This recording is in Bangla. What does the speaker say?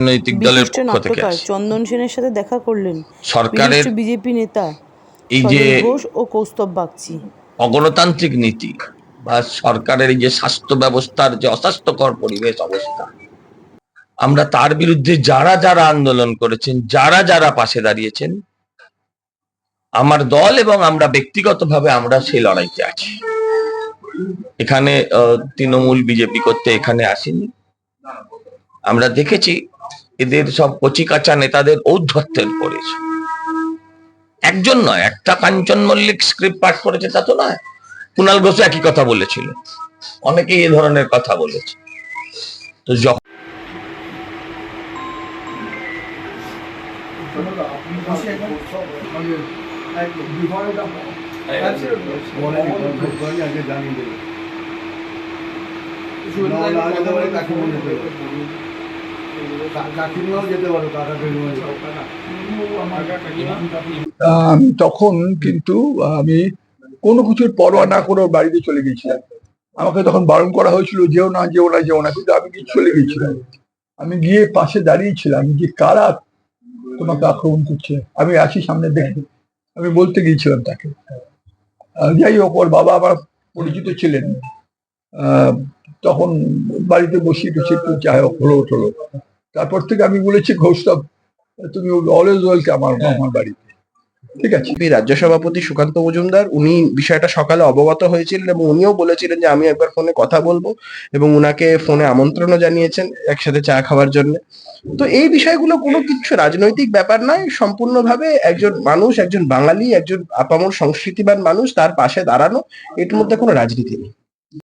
রাজনৈতিক দলের পক্ষ থেকে চন্দন সেনের সাথে দেখা করলেন। সরকারের বিজেপি নেতা এই যে ঘোষ ও কৌস্তব বাগচি। অগণতান্ত্রিক নীতি বা সরকারের এই যে স্বাস্থ্য ব্যবস্থার যে অস্বাস্থ্যকর পরিবেশ অবস্থা আমরা তার বিরুদ্ধে যারা যারা আন্দোলন করেছেন যারা যারা পাশে দাঁড়িয়েছেন আমার দল এবং আমরা ব্যক্তিগতভাবে আমরা সেই লড়াইতে আছি। এখানে তৃণমূল বিজেপি করতে এখানে আসেনি। আমরা দেখেছি এদের সব কচিকাচা নেতাদের ঔদ্ধত্যের পড়েছে একজন নয়, একটা কাঞ্চন মল্লিক স্ক্রিপ্ট পাঠ করেছে তা তো নয়। কুণাল ঘোষ একই কথা বলেছিল। অনেকেই এ ধরনের কথা বলেছে। তো যখন কাকিমাও যেতে তখন কিন্তু, আমি কোনো কিছুর পরোয়া না করে বাড়িতে চলে গেছিলাম। আমাকে তখন বারণ করা হয়েছিল, যেও না যেও না যেও না, কিন্তু আমি কিছু চলে গেছিলাম। আমি গিয়ে পাশে দাঁড়িয়েছিলাম যে, কারা তোমাকে আক্রমণ করছে? আমি আছি সামনে দেখে, আমি বলতে গিয়েছিলাম তাকে। যাই হোক, ওর বাবা আমার পরিচিত ছিলেন। তখন বাড়িতে বসিয়ে টসিয়ে একটু যাই হোক, হলো হলো। তারপর থেকে আমি বলেছি ঘোষটা তুমি অলওয়েজ ওয়েলকাম আমার আমার বাড়িতে। ঠিক আছে? রাজ্য সভাপতি সুকান্ত মজুমদার উনি বিষয়টা সকালে অবগত হয়েছিলেন এবং উনিও বলেছিলেন যে আমি একবার ফোনে কথা বলব এবং উনাকে ফোনে আমন্ত্রণও জানিয়েছেন একসাথে চা খাওয়ার জন্য। তো এই বিষয়গুলো কোনো কিছু রাজনৈতিক ব্যাপার নয় সম্পূর্ণভাবে একজন মানুষ একজন বাঙালি একজন আপামর সংস্কৃতিবান মানুষ তার পাশে দাঁড়ানো এর মধ্যে কোনো রাজনীতি নেই।